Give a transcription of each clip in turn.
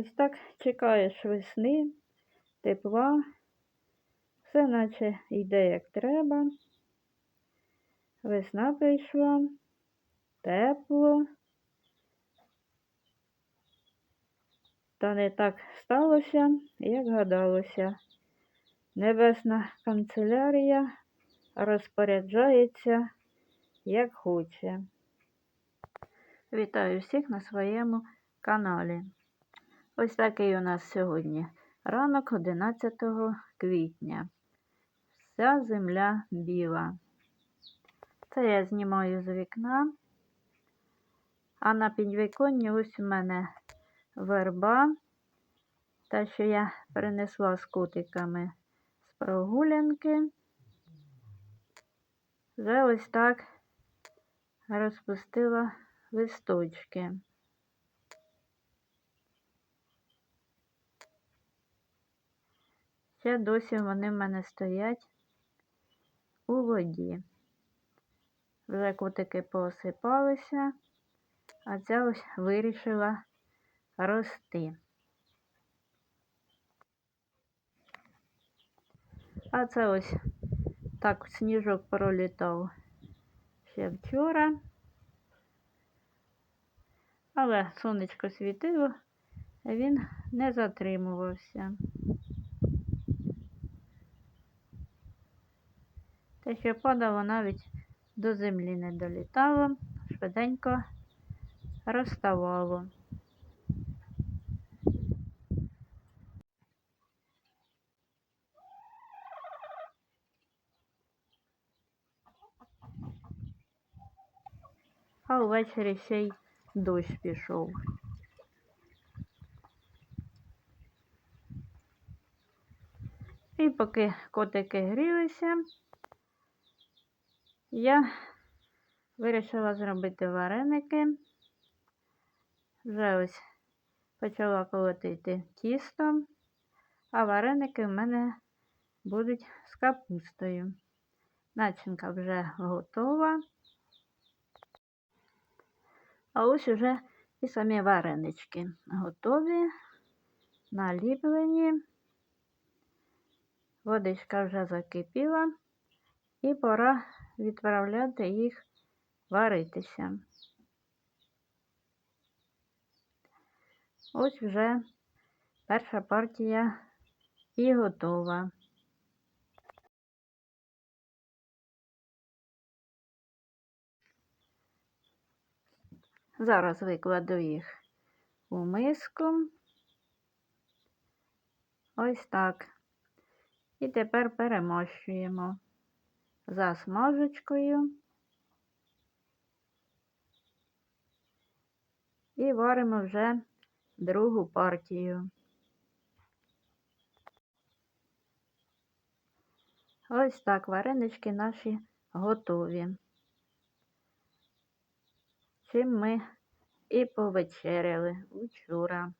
Ось так чекаєш весни, тепла, все наче йде як треба. Весна прийшла, тепло. Та не так сталося, як гадалося. Небесна канцелярія розпоряджається, як хоче. Вітаю всіх на своєму каналі. Ось такий у нас сьогодні ранок 11 квітня. Вся земля біла. Це я знімаю з вікна. А на підвіконні ось у мене верба. Та, що я принесла з котиками з прогулянки. Вже ось так розпустила листочки. Ще досі вони в мене стоять у воді. Вже котики поосипалися, а ця ось вирішила рости. А це ось так сніжок пролітав ще вчора. Але сонечко світило, він не затримувався. Те, що падало, навіть до землі не долітало, швиденько розставало. А ввечері ще й дощ пішов. І поки котики грілися, я вирішила зробити вареники. Вже ось почала колотити тісто, а вареники в мене будуть з капустою. Начинка вже готова. А ось уже і самі варенички готові, наліплені. Водичка вже закипіла і пора відправляти їх варитися. Ось вже перша партія і готова. Зараз викладу їх у миску. Ось так. І тепер перемощуємо засмажечкою і варимо вже другу партію. Ось так варенички наші готові. Чим ми і повечеряли вчора.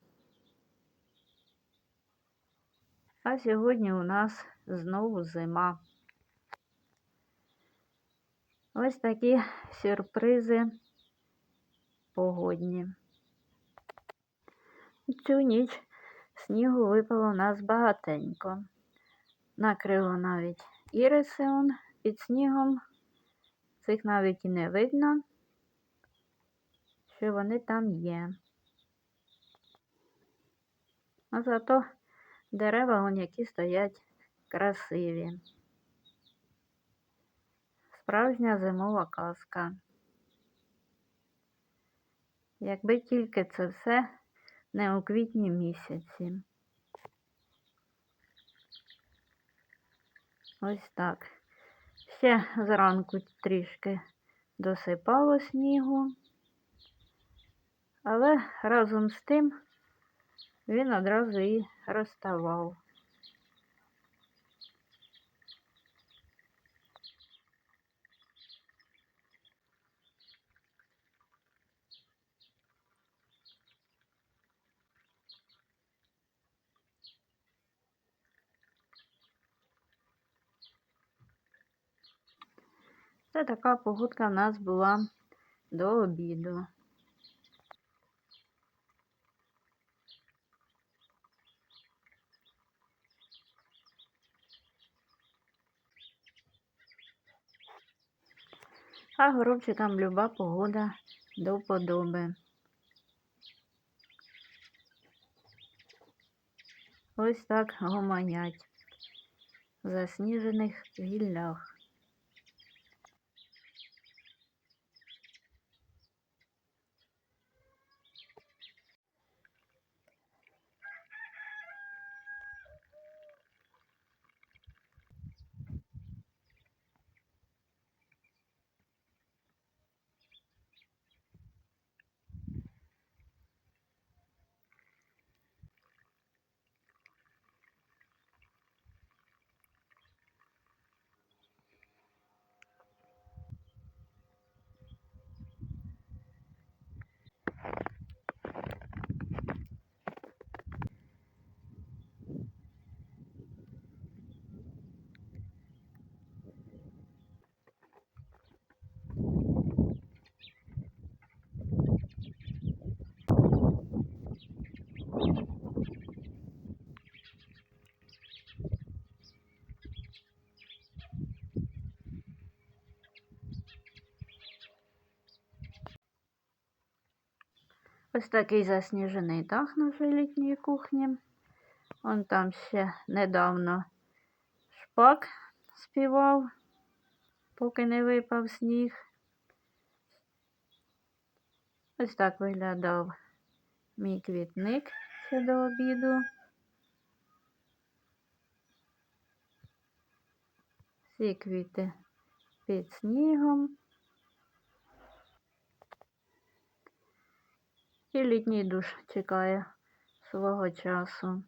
А сьогодні у нас знову зима. Ось такі сюрпризи погодні. Цю ніч снігу випало у нас багатенько. Накрило навіть іриси он під снігом. Цих навіть і не видно, що вони там є. А зато дерева вон які стоять красиві. Справжня зимова казка. Якби тільки це все не у квітні місяці. Ось так. Ще зранку трішки досипало снігу, але разом з тим він одразу і розставав. Це така погодка в нас була до обіду. А горобчикам люба погода до подоби. Ось так гомонять в засніжених гіллях. Ось такий засніжений дах нашої літньої кухні. Он там ще недавно шпак співав, поки не випав сніг. Ось так виглядав мій квітник ще до обіду. Всі квіти під снігом. І літній душ чекає свого часу.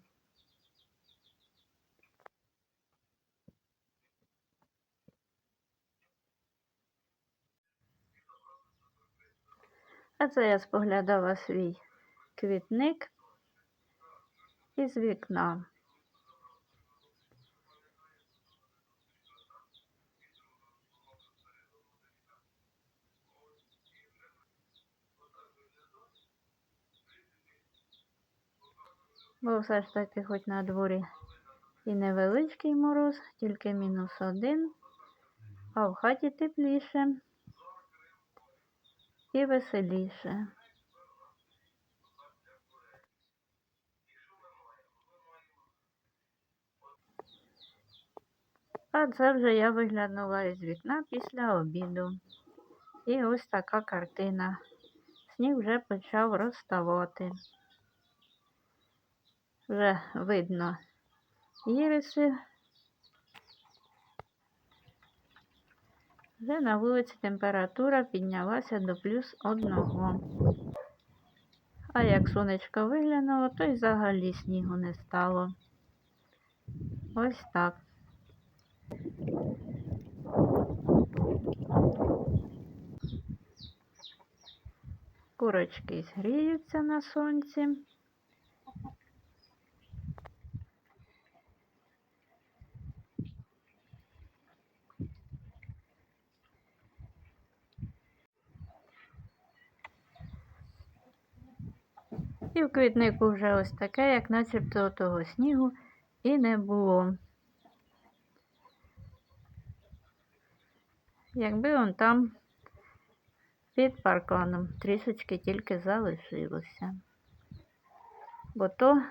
А це я споглядала свій квітник із вікна. Бо все ж таки хоч на дворі і невеличкий мороз, тільки мінус один, а в хаті тепліше і веселіше. А це вже я виглянула із вікна після обіду. І ось така картина. Сніг вже почав розставати. Вже видно іриси. Вже на вулиці температура піднялася до плюс одного. А як сонечко виглянуло, то й взагалі снігу не стало. Ось так. Курочки згріються на сонці. І в квітнику вже ось таке, як начебто того снігу і не було. Якби он там під парканом трішечки тільки залишилося. Бо то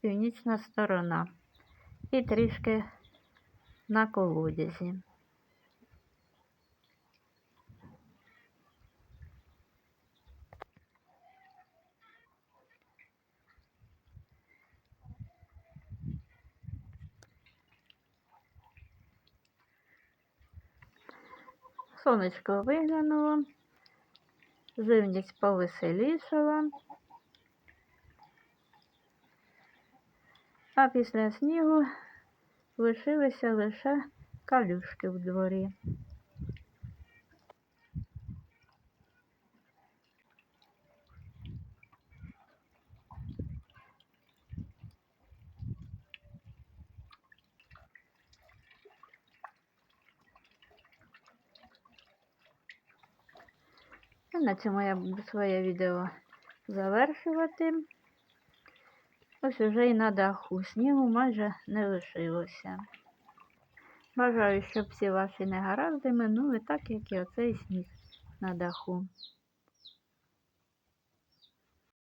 північна сторона і трішки на колодязі. Сонечко виглянуло, живність повеселішала. А після снігу лишилися лише калюшки в дворі. На цьому я буду своє відео завершувати. Ось уже і на даху снігу майже не лишилося. Бажаю, щоб всі ваші негаразди минули так, як і оцей сніг. на даху.